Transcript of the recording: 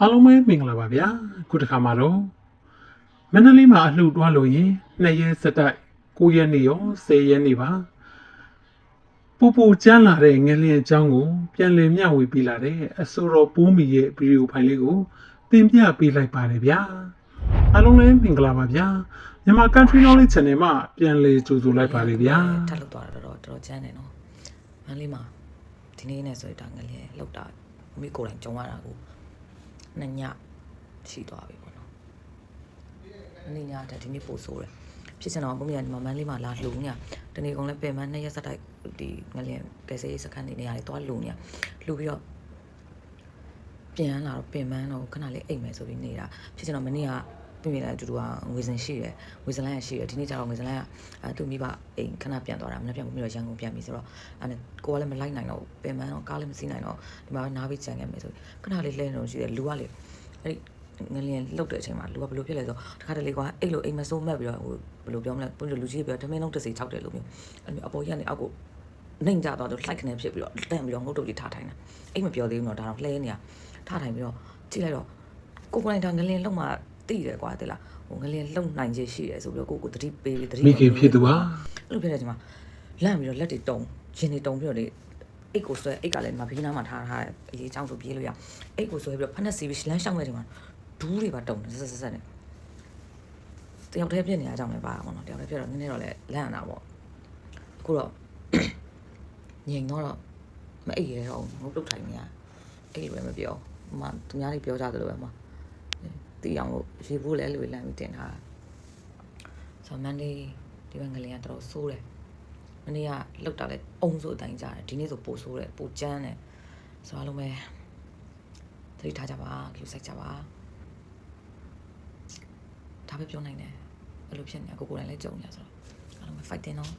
အားလုံးပဲမင်္ဂလာပါဗျာခုတစ်ခါမှာတော့မန္တလေးမှာအလှူတွားလို့ရင်နှစ်ရက်စက်တိုက်9ရက်နေ့ရော10ရက်နေ့ပါပူပူကျန်းလာတဲ့ငလျင်အကြောင်းကိုပြန်လည်မျှဝေပေးလာတဲ့အဆိုတော်ပိုးမီရဲ့ဗီဒီယိုဖိုင်လေးကိုတင်ပြပေးလိုက်ပါတယ်ဗျာအားလုံးလည်းမင်္ဂလာပါဗျာမြန်မာ Country Knowledge Channel မှာပြန်လည်ကြိုဆိုလိုက်ပါတယ်ဗျာထပ်လောက်သွားတာတော့တော်တော်ကျန်းတယ်နော်မန်းလေးမှာဒီနေ့နဲ့ဆိုရင်ဒါငလျင်လောက်တာမိကိုယ်တိုင်ကြုံရတာကို နှစ်ညရှိသွားပြီပေါ့နော်နေ့ညတက်ဒီနေ့ပို့ဆိုးတယ်ဖြစ်စင်တော့ဘုံမြန်ဒီမှာမန်းလေးမှာလာလှုံညတနေ့ကုန်လဲပင်မနှစ်ရက်ဆက်တိုက်ဒီငလျင်ကယ်ဆယ်ရေးစခန်းနေနေရတယ်သွားလှုံညလှုပ်ပြီးတော့ပြန်လာတော့ပင်မန်းတော့ခဏလေးအိတ်မယ်ဆိုပြီးနေတာဖြစ်စင်တော့မနေ့က ပြင်ပြလိုက်အတူတူကငွေစင်ရှိတယ်ငွေစင်လိုင်းရရှိတယ်ဒီနေ့ကျတော့ငွေစင်လိုင်းကအဲသူမိဘအိမ်ခဏပြန်သွားတာမနေ့ပြန်ပြီးတော့ရန်ကုန်ပြန်ပြီဆိုတော့အဲကိုကလည်းမလိုက်နိုင်တော့ပင်မန်းတော့ကားလည်းမစီးနိုင်တော့ဒီမှာနားပြီးကြံခဲ့မယ်ဆိုခဏလေးလဲနေတော့ရှိတယ်လူကလေအဲ့ဒီငလျင်လှုပ်တဲ့အချိန်မှာလူကဘယ်လိုဖြစ်လဲဆိုတော့တခါတလေကွာအဲ့လိုအိမ်မစိုးမက်ပြီးတော့ဟိုဘယ်လိုပြောမလဲဘယ်လိုလူကြီးပြောတမင်းလုံးတစ်စီ၆တယ်လို့မျိုးအဲ့လိုမျိုးအပေါ်ကြီးကနေအောက်ကိုနှိမ်ကြသွားတော့ like ခနဲ့ဖြစ်ပြီးတော့တန်ပြီးတော့ငုတ်တုတ်ကြီးထားထိုင်တာအိမ်မပြောသေးဘူးတော့ဒါတော့လှဲနေတာထားထိုင်ပြီးတော့ကြည့်လိုက်တော့ကိုကိုနိုင်တာငလျင်လှုပ်မှ တိတယ်ကွာတိလားဟိုငလျင်လှုပ်နိုင်ခြင်းရှိတယ်ဆိုပြီးတော့ကိုကိုတတိပေးပြီးတတိမိခင်ဖြစ်သူပါအဲ့လိုဖြစ်တဲ့ချိန်မှာလန့်ပြီးတော့လက်တွေတုံရင်တွေတုံပြီးတော့လေအိတ်ကိုဆွဲအိတ်ကလည်းဒီမှာဘေးနားမှာထားထားတယ်အရေးချောင်းဆိုပြေးလို့ရအိတ်ကိုဆွဲပြီးတော့ဖက်နဲ့စီပြီးလမ်းရှောင်းတဲ့ချိန်မှာဒူးတွေပါတုံတယ်ဆက်ဆက်ဆက်နဲ့တယောက်တည်းဖြစ်နေရကြောင်းလည်းပါပါတော့တယောက်တည်းဖြစ်တော့နည်းနည်းတော့လည်းလန့်တာပေါ့အခုတော့ငြိမ်တော့တော့မအိတ်ရတော့ငုတ်တုတ်ထိုင်နေရအိတ်လည်းမပြောမသူများတွေပြောကြသလိုပဲမ တီးအောင်လို့ရေဘူးလည်းအဲ့လိုလမ်းပြီးတင်ထားဆိုမန်လေးဒီဘက်ငလျင်ကတော်တော်ဆိုးတယ်မနေ့ကလောက်တာလဲအုံဆိုအတိုင်းကြတယ်ဒီနေ့ဆိုပိုဆိုးတယ်ပိုကျန်းတယ်ဆိုအားလုံးပဲသတိထားကြပါလူစိုက်ကြပါဒါပဲပြောနိုင်တယ်အဲ့လိုဖြစ်နေတာကိုကိုယ်တိုင်လည်းကြုံနေရဆိုတော့အားလုံးပဲ fighting နော်